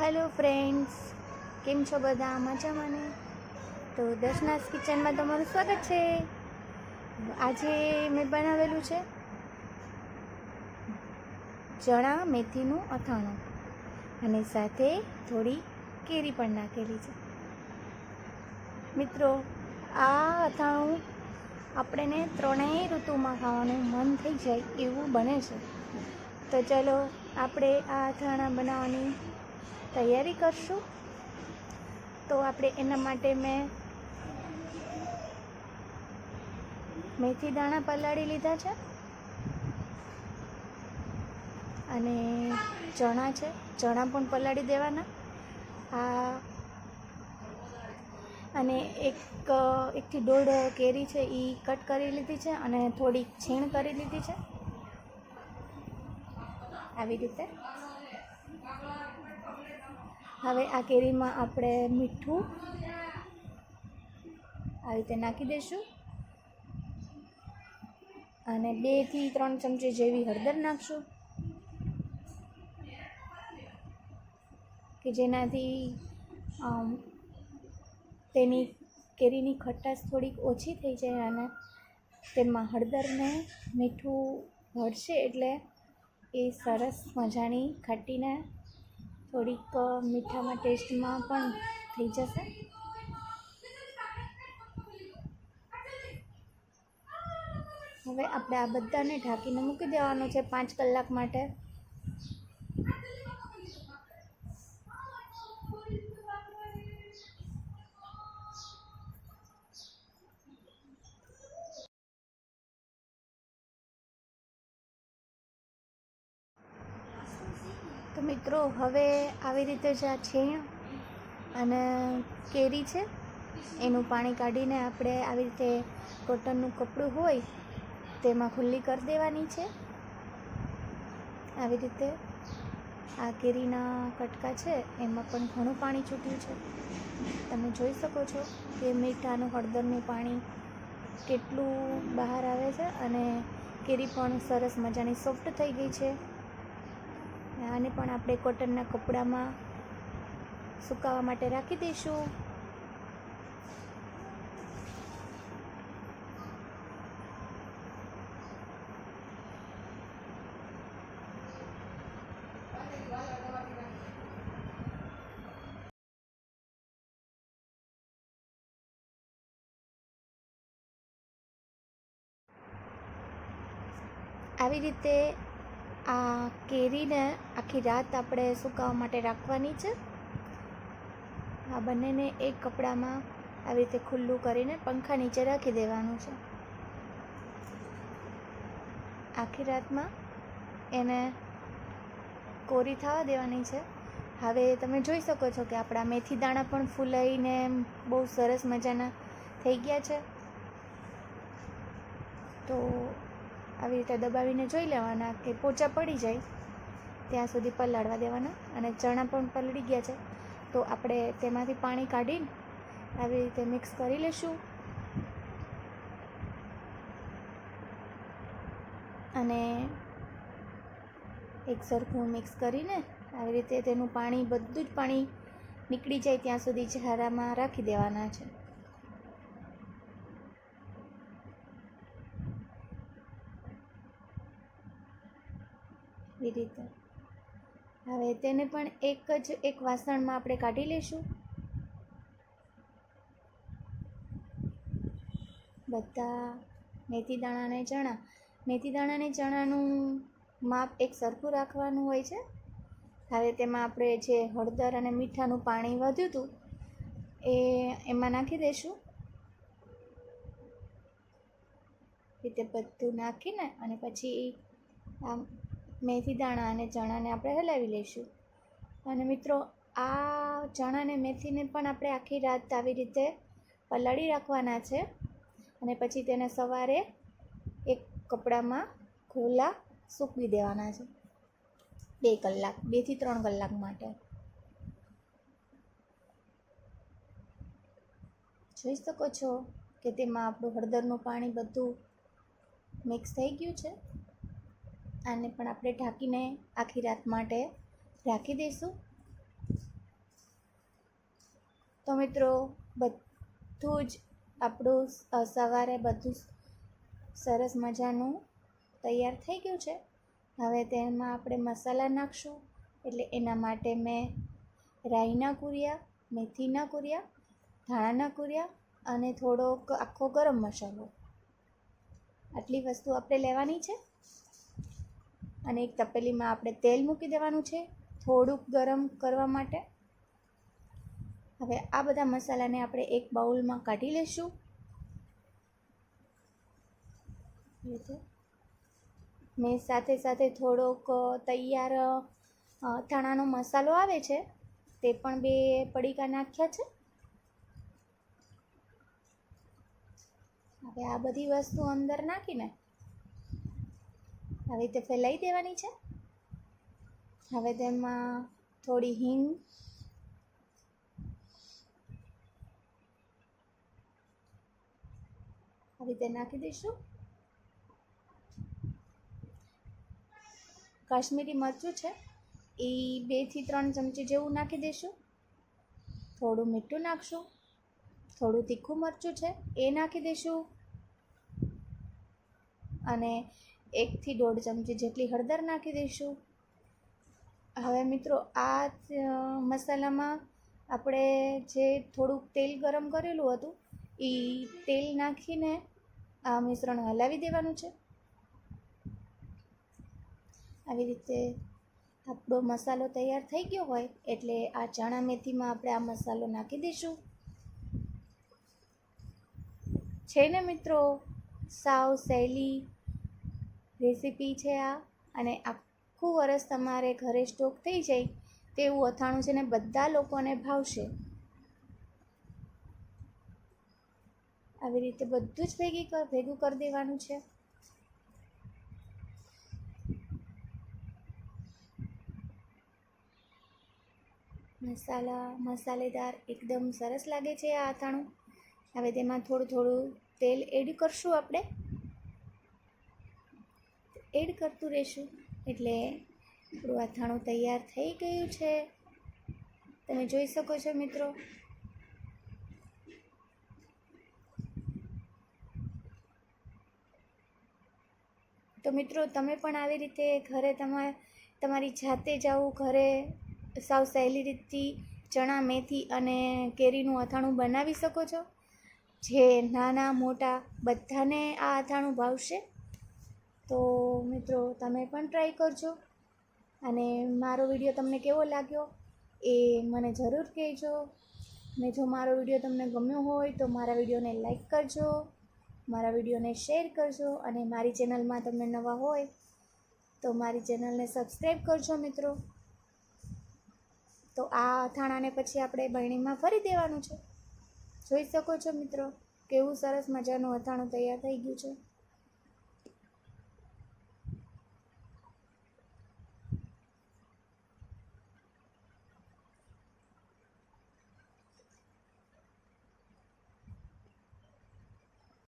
Hello friends કેમ છો બધા? મજામાં ને? તો દર્શનાસ કિચનમાં તમારું સ્વાગત છે. આજે મેં બનાવેલું છે ચણા, મેથીનું અથાણું. અને સાથે થોડી કેરી પણ નાખેલી છે. મિત્રો, આ અથાણું આપણને ત્રણેય ઋતુમાં ખાવાનું મન થઈ જાય એવું બને છે. તો ચલો, આપણે આ અથાણા બનાવવાની તૈયારી કરશું. તો આપણે એના માટે મેં મેથી દાણા પલાળી લીધા છે. અને ચણા છે. ચણા પણ પલાળી દેવાના. આ અને એક, એકથી દોઢ કેરી છે એ કટ કરી લીધી છે અને થોડીક છીણ કરી લીધી છે. આવી રીતે. હવે આ કેરીમાં આપણે મીઠું આવી રીતે નાખી દઈશું. અને બેથી ત્રણ ચમચી જેવી હળદર નાખશું. કે જેનાથી તેની કેરીની ખટાશ થોડીક ઓછી થઈ જાય અને તેમાં હળદરને મીઠું ભળશે એટલે એ સરસ મજાની ખાટીને થોડીક મીઠામાં ટેસ્ટમાં પણ થઈ જશે. હવે આપણે આ બધાને ઢાંકીને મૂકી દેવાનું છે પાંચ કલાક માટે. મિત્રો, હવે આવી રીતે જ આ છે અને કેરી છે. એનું પાણી કાઢીને આપણે આવી રીતે કોટનનું કપડું હોય તેમાં ખુલ્લી કરી દેવાની છે. આવી રીતે આ કેરીના કટકા છે, એમાં પણ ઘણું પાણી છૂટ્યું છે. તમે જોઈ શકો છો કે મીઠાનું, હળદરનું પાણી કેટલું બહાર આવે છે અને કેરી પણ સરસ મજાની સોફ્ટ થઈ ગઈ છે. આને પણ આપણે કોટનના કપડામાં સુકાવા માટે રાખી દઈશું. આવી રીતે આ કેરીને આખી રાત આપણે સુકાવા માટે રાખવાની છે. આ બંનેને એક કપડામાં આવી રીતે ખુલ્લું કરીને પંખા નીચે રાખી દેવાનું છે. આખી રાતમાં એને કોરી થવા દેવાની છે. હવે તમે જોઈ શકો છો કે આપણા મેથી દાણા પણ ફૂલાઈને બહુ સરસ મજાના થઈ ગયા છે. તો આવી રીતે દબાવીને જોઈ લેવાના કે પોચા પડી જાય, ત્યાં સુધી પલાળવા દેવાના અને ચણા પણ પલળી ગયા છે. તો આપણે તેમાંથી પાણી કાઢીને આવી રીતે મિક્સ કરી લઈશું અને એક સરખું મિક્સ કરીને આવી રીતે તેનું પાણી, બધું જ પાણી નીકળી જાય ત્યાં સુધી ઝારામાં રાખી દેવાના છે. એ રીતે. હવે તેને પણ એક જ એક વાસણમાં આપણે કાઢી લઈશું બધા મેથી દાણા અને ચણા. મેથી દાણા અને ચણાનું માપ એક સરખું રાખવાનું હોય છે. હવે તેમાં આપણે જે હળદર અને મીઠાનું પાણી વધ્યું હતું, એ એમાં નાખી દઈશું રીતે બધું નાખીને અને પછી આમ મેથી દાણા અને ચણાને આપણે હલાવી લઈશું. અને મિત્રો, આ ચણાને મેથીને પણ આપણે આખી રાત આવી રીતે પલાળી રાખવાના છે. અને પછી તેને સવારે એક કપડામાં ખોલા સૂકવી દેવાના છે. બે કલાક બેથી ત્રણ કલાક માટે. જોઈ શકો છો કે તેમાં આપણું હળદરનું પાણી બધું મિક્સ થઈ ગયું છે. આને પણ આપણે ઢાંકીને આખી રાત માટે રાખી દઈશું. તો મિત્રો, બધું જ આપણું સવારે બધું સરસ મજાનું તૈયાર થઈ ગયું છે. હવે તેમાં આપણે મસાલા નાખશું, એટલે એના માટે મેં રાઈના કુરિયા મેથીના કુરિયા ધાણાના કુરિયા અને થોડોક આખો ગરમ મસાલો. આટલી વસ્તુ આપણે લેવાની છે. અને એક તપેલીમાં આપણે તેલ મૂકી દેવાનું છે, થોડુંક ગરમ કરવા માટે. હવે આ બધા મસાલાને આપણે એક બાઉલમાં કાઢી લઈશું રીતે. મેં સાથે સાથે થોડોક તૈયાર ધાણાનો મસાલો આવે છે, તે પણ બે પડીકા નાખ્યા છે. હવે આ બધી વસ્તુ અંદર નાખીને આવી રીતે ફેલાઈ દેવાની છે. હવે તેમાં થોડી હિંગ, આવી રીતે નાખી દઈશું. કાશ્મીરી મરચું છે, એ બેથી ત્રણ ચમચી જેવું નાખી દઈશું. થોડું મીઠું નાખશું. થોડું તીખું મરચું છે, એ નાખી દઈશું. અને એકથી દોઢ ચમચી જેટલી હળદર નાખી દઈશું. હવે મિત્રો, આ મસાલામાં આપણે જે થોડુંક તેલ ગરમ કરેલું હતું એ તેલ નાખીને આ મિશ્રણ હલાવી દેવાનું છે. આવી રીતે આપણો મસાલો તૈયાર થઈ ગયો હોય, એટલે આ ચણા મેથીમાં આપણે આ મસાલો નાખી દઈશું. છે ને મિત્રો, સાવ સહેલી રેસીપી છે આ અને આખું વરસ તમારે ઘરે સ્ટોક થઈ જાય તેવું અથાણું છે ને બધા લોકોને ભાવશે. આવી રીતે બધું જ ભેગી ભેગું કરી દેવાનું છે. મસાલા, મસાલેદાર એકદમ સરસ લાગે છે આ અથાણું. હવે તેમાં થોડું થોડું તેલ એડ કરશું આપણે. એડ કરતું રહેશું. એટલે આપણું અથાણું તૈયાર થઈ ગયું છે. તમે જોઈ શકો છો મિત્રો. તો મિત્રો, તમે પણ આવી રીતે ઘરે તમારે તમારી જાતે જ આવું ઘરે સાવ સહેલી રીતથી ચણા, મેથી અને કેરીનું અથાણું બનાવી શકો છો. જે નાના, મોટા બધાને આ અથાણું ભાવશે. તો મિત્રો તમે પણ ટ્રાય કરજો. અને મારો વીડિયો તમને કેવો લાગ્યો એ મને જરૂર કહેજો. ને જો મારો વીડિયો તમને ગમ્યો હોય તો મારા વિડીયોને લાઈક કરજો. મારા વિડીયોને શેર કરજો અને મારી ચેનલમાં તમને નવા હોય તો મારી ચેનલને સબસ્ક્રાઈબ કરજો મિત્રો. તો આ અથાણાને પછી આપણે બરણીમાં ફરી દેવાનું છે. જોઈ શકો છો મિત્રો, કેવું સરસ મજાનું અથાણું તૈયાર થઈ ગયું છે.